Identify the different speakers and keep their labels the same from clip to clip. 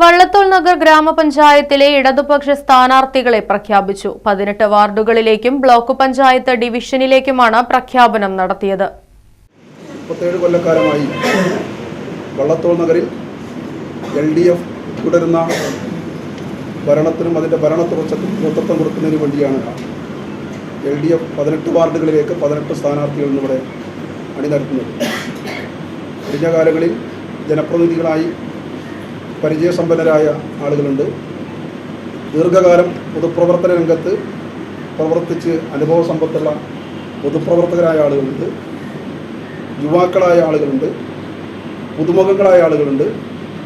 Speaker 1: വള്ളത്തോൾ നഗർ ഗ്രാമപഞ്ചായത്തിലെ ഇടതുപക്ഷ സ്ഥാനാർത്ഥികളെ പ്രഖ്യാപിച്ചു. പതിനെട്ട് വാർഡുകളിലേക്കും ബ്ലോക്ക് പഞ്ചായത്ത് ഡിവിഷനിലേക്കുമാണ് പ്രഖ്യാപനം നടത്തിയത്.
Speaker 2: കൊല്ലക്കാലമായി വള്ളത്തോൾ നഗറിൽ എൽ ഡി എഫ് തുടരുന്ന ഭരണത്തിനും അതിന്റെ ഭരണ നേതൃത്വം കൊടുക്കുന്നതിന് വേണ്ടിയാണ് എൽ ഡി എഫ് പതിനെട്ട് വാർഡുകളിലേക്ക് പതിനെട്ട് സ്ഥാനാർത്ഥികൾ ഇന്നിവിടെ അണിനിരത്തുന്നത്. കഴിഞ്ഞ കാലങ്ങളിൽ ജനപ്രതിനിധികളായി പരിചയസമ്പന്നരായ ആളുകളുണ്ട്. ദീർഘകാലം പൊതുപ്രവർത്തന രംഗത്ത് പ്രവർത്തിച്ച് അനുഭവ സമ്പത്തുള്ള പൊതുപ്രവർത്തകരായ ആളുകളുണ്ട്. യുവാക്കളായ ആളുകളുണ്ട്. പുതുമുഖങ്ങളായ ആളുകളുണ്ട്.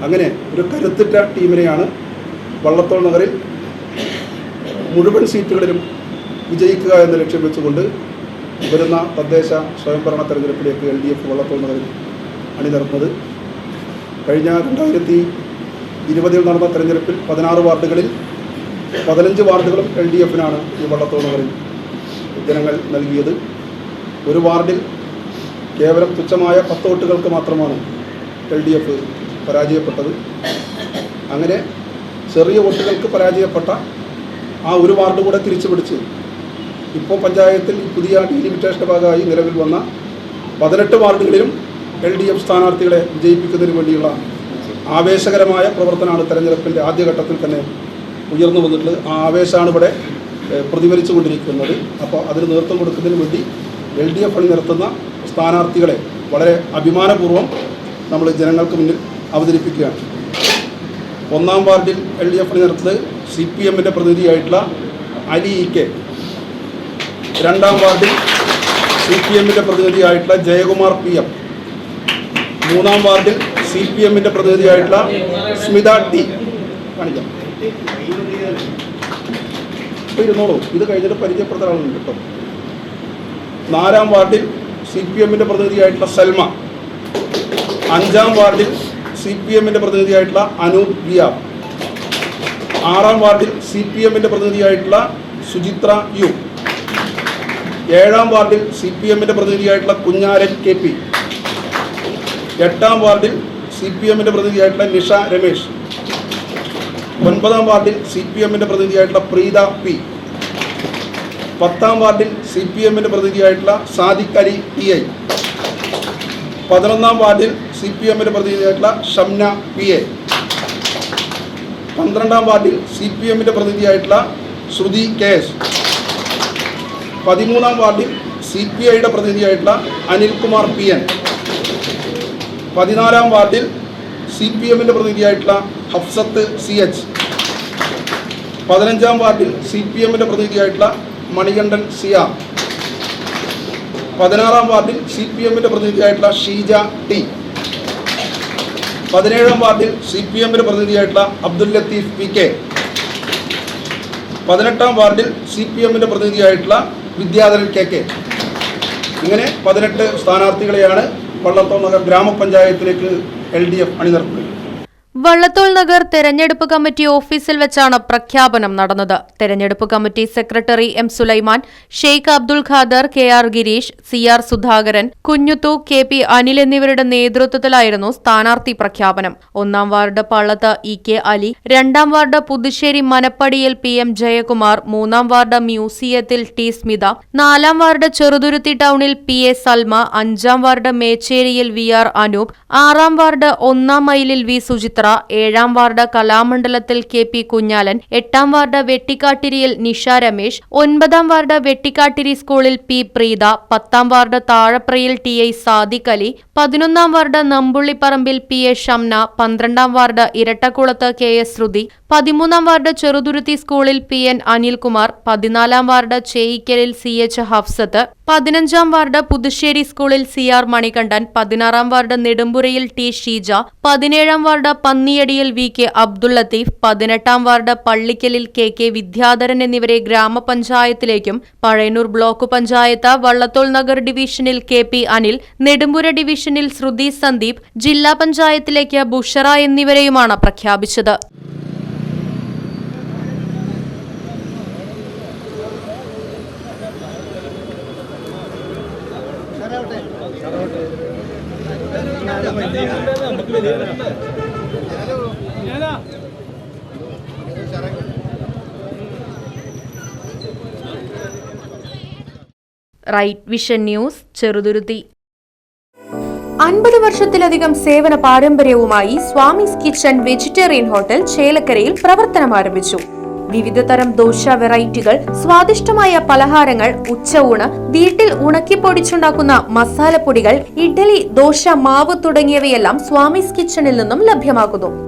Speaker 2: അങ്ങനെ ഒരു കരുത്തുറ്റ ടീമിനെയാണ് വള്ളത്തോൾ നഗറിൽ മുഴുവൻ സീറ്റുകളിലും വിജയിക്കുക എന്ന ലക്ഷ്യം വെച്ചുകൊണ്ട് വരുന്ന തദ്ദേശ സ്വയംഭരണ തെരഞ്ഞെടുപ്പിലേക്ക് എൽ ഡി എഫ് വള്ളത്തോൾ നഗറിൽ അണിനിരന്നത്. കഴിഞ്ഞ രണ്ടായിരത്തി ഇരുപതിൽ നടന്ന തെരഞ്ഞെടുപ്പിൽ പതിനാറ് വാർഡുകളിൽ പതിനഞ്ച് വാർഡുകളും എൽ ഡി എഫിനാണ് ഈ വള്ളത്തോൾ നഗറിൽ ജനങ്ങൾ നൽകിയത്. ഒരു വാർഡിൽ കേവലം തുച്ഛമായ പത്ത് വോട്ടുകൾക്ക് മാത്രമാണ് എൽ ഡി എഫ് പരാജയപ്പെട്ടത്. അങ്ങനെ ചെറിയ വോട്ടുകൾക്ക് പരാജയപ്പെട്ട ആ ഒരു വാർഡ് കൂടെ തിരിച്ചു പിടിച്ച് ഇപ്പോൾ പഞ്ചായത്തിൽ പുതിയ ഡീലിമിറ്റേഷന്റെ ഭാഗമായി നിലവിൽ വന്ന പതിനെട്ട് വാർഡുകളിലും എൽ ഡി എഫ് സ്ഥാനാർത്ഥികളെ വിജയിപ്പിക്കുന്നതിന് വേണ്ടിയുള്ള ആവേശകരമായ പ്രവർത്തനമാണ് തെരഞ്ഞെടുപ്പിന്റെ ആദ്യഘട്ടത്തിൽ തന്നെ ഉയർന്നു വന്നിട്ടുള്ളത്. ആ ആവേശമാണ് ഇവിടെ പ്രതിഫലിച്ചു കൊണ്ടിരിക്കുന്നത്. അപ്പോൾ അതിന് നേതൃത്വം കൊടുക്കുന്നതിന് വേണ്ടി എൽ ഡി എഫ് അണി നിർത്തുന്ന സ്ഥാനാർത്ഥികളെ വളരെ അഭിമാനപൂർവം നമ്മൾ ജനങ്ങൾക്ക് മുന്നിൽ അവതരിപ്പിക്കുകയാണ്. ഒന്നാം വാർഡിൽ എൽ ഡി എഫ് അണി നിർത്തുന്നത് സി പി എമ്മിന്റെ പ്രതിനിധിയായിട്ടുള്ള അലി ഇ കെ. രണ്ടാം വാർഡിൽ സി പി എമ്മിന്റെ പ്രതിനിധിയായിട്ടുള്ള ജയകുമാർ പി എം. മൂന്നാം വാർഡിൽ സി പി എമ്മിന്റെ പ്രതിനിധിയായിട്ടുള്ള സ്മിത ടി. കാണിക്കാം. ഇരുന്നോളൂ. ഇത് കഴിഞ്ഞിട്ട് പരിചയപ്പെടുത്തുന്ന ആളുണ്ട് കേട്ടോ. നാലാം വാർഡിൽ സി പി എമ്മിന്റെ പ്രതിനിധിയായിട്ടുള്ള സൽമ. അഞ്ചാം വാർഡിൽ സി പി എമ്മിന്റെ പ്രതിനിധിയായിട്ടുള്ള അനൂപ് ബിയ ആറാം വാർഡിൽ സി പി എമ്മിന്റെ പ്രതിനിധിയായിട്ടുള്ള സുചിത്ര യു. ഏഴാം വാർഡിൽ സി പി എമ്മിന്റെ പ്രതിനിധിയായിട്ടുള്ള കുഞ്ഞാരൻ കെ പി. എട്ടാം വാർഡിൽ സി പി എമ്മിന്റെ പ്രതിനിധിയായിട്ടുള്ള നിഷ രമേശ്. ഒൻപതാം വാർഡിൽ സി പി എമ്മിന്റെ പ്രതിനിധിയായിട്ടുള്ള പ്രീത പി. പത്താം വാർഡിൽ സി പി എമ്മിന്റെ പ്രതിനിധിയായിട്ടുള്ള സാദിഖ് അലി ടി ഐ. പതിനൊന്നാം വാർഡിൽ സി പി എമ്മിന്റെ പ്രതിനിധിയായിട്ടുള്ള ഷംന പി എ പന്ത്രണ്ടാം വാർഡിൽ സി പി എമ്മിന്റെ പ്രതിനിധിയായിട്ടുള്ള ശ്രുതി കെ എസ്. പതിമൂന്നാം വാർഡിൽ സി പി ഐയുടെ പ്രതിനിധിയായിട്ടുള്ള അനിൽകുമാർ പി എൻ. പതിനാലാം വാർഡിൽ സി പി എമ്മിന്റെ പ്രതിനിധിയായിട്ടുള്ള ഹഫ്സത്ത് സി എച്ച്. പതിനഞ്ചാം വാർഡിൽ സി പി എമ്മിന്റെ പ്രതിനിധിയായിട്ടുള്ള മണികണ്ഠൻ സി ആർ പതിനാറാം വാർഡിൽ സി പി എമ്മിന്റെ പ്രതിനിധിയായിട്ടുള്ള ഷീജ ടി. പതിനേഴാം വാർഡിൽ സി പി എമ്മിന്റെ പ്രതിനിധിയായിട്ടുള്ള അബ്ദുൽ ലത്തീഫ് പി കെ. പതിനെട്ടാം വാർഡിൽ സി പി എമ്മിന്റെ പ്രതിനിധിയായിട്ടുള്ള വിദ്യാധരൻ കെ കെ. ഇങ്ങനെ പതിനെട്ട് സ്ഥാനാർത്ഥികളെയാണ് വള്ളത്തോൾ നഗർ ഗ്രാമപഞ്ചായത്തിലേക്ക് എൽ ഡി എഫ് അണിനിർത്തുന്നത്
Speaker 1: വള്ളത്തോൾ നഗർ തെരഞ്ഞെടുപ്പ് കമ്മിറ്റി ഓഫീസിൽ വെച്ചാണ് പ്രഖ്യാപനം നടന്നത്. തെരഞ്ഞെടുപ്പ് committee secretary M Sulaiman Sheikh Abdul Khader K R Girish C R Sudhakaran Kunjuthu K P Anil എന്നിവരുടെ നേതൃത്വത്തിലായിരുന്നു സ്ഥാനാർത്ഥി പ്രഖ്യാപനം. ഒന്നാം ward Pallath E K Ali രണ്ടാം വാർഡ് പുതുശ്ശേരി മനപ്പടിയിൽ പി എം ജയകുമാർ മൂന്നാം വാർഡ് മ്യൂസിയത്തിൽ ടി സ്മിത നാലാം വാർഡ് ചെറുതുരുത്തി ടൌണിൽ പി എ സൽമ അഞ്ചാം വാർഡ് മേച്ചേരിയിൽ വി ആർ അനൂപ് ആറാം വാർഡ് ഒന്നാം മൈലിൽ വി സുചിത്ര ചിത്ര ഏഴാം വാർഡ് കലാമണ്ഡലത്തിൽ കെ പി കുഞ്ഞാലൻ എട്ടാം വാർഡ് വെട്ടിക്കാട്ടിരിയിൽ നിഷ രമേശ് ഒൻപതാം വാർഡ് വെട്ടിക്കാട്ടിരി സ്കൂളിൽ പി പ്രീത പത്താം വാർഡ് താഴപ്രയിൽ ടി ഐ സാദിഖ് അലി പതിനൊന്നാം വാർഡ് നമ്പുള്ളിപ്പറമ്പിൽ പി എ ഷംന പന്ത്രണ്ടാം വാർഡ് ഇരട്ടക്കുളത്ത് കെ എസ് ശ്രുതി പതിമൂന്നാം വാർഡ് ചെറുതുരുത്തി സ്കൂളിൽ പി എൻ അനിൽകുമാർ പതിനാലാം വാർഡ് ചേയിക്കലിൽ സി എച്ച് ഹഫ്സത്ത് പതിനഞ്ചാം വാർഡ് പുതുശ്ശേരി സ്കൂളിൽ സി ആർ മണികണ്ഠൻ പതിനാറാം വാർഡ് നെടുമ്പുരയിൽ ടി ഷീജ പതിനേഴാം വാർഡ് പന്നിയടിയിൽ വി കെ അബ്ദുൾ ലത്തീഫ് പതിനെട്ടാം വാർഡ് പള്ളിക്കലിൽ കെ കെ വിദ്യാധരൻ എന്നിവരെ ഗ്രാമപഞ്ചായത്തിലേക്കും പഴയന്നൂർ ബ്ലോക്ക് പഞ്ചായത്ത് വള്ളത്തോൾ നഗർ ഡിവിഷനിൽ കെ പി അനിൽ നെടുമ്പുര ഡിവിഷനിൽ ശ്രുതി സന്ദീപ് ജില്ലാ പഞ്ചായത്തിലേക്ക് ബുഷറ എന്നിവരെയുമാണ് പ്രഖ്യാപിച്ചത്. Right vision news Cheruthuruthy. അൻപത് വർഷത്തിലധികം സേവന പാരമ്പര്യവുമായി സ്വാമിസ് കിച്ചൺ വെജിറ്റേറിയൻ ഹോട്ടൽ ചേലക്കരയിൽ പ്രവർത്തനം ആരംഭിച്ചു. വിവിധ തരം ദോശ വെറൈറ്റികൾ സ്വാദിഷ്ടമായ പലഹാരങ്ങൾ ഉച്ചയൂണ് വീട്ടിൽ ഉണക്കിപ്പൊടിച്ചുണ്ടാക്കുന്ന മസാലപ്പൊടികൾ ഇഡ്ഡലി ദോശ മാവ് തുടങ്ങിയവയെല്ലാം സ്വാമിസ് കിച്ചണിൽ നിന്നും ലഭ്യമാക്കുന്നു.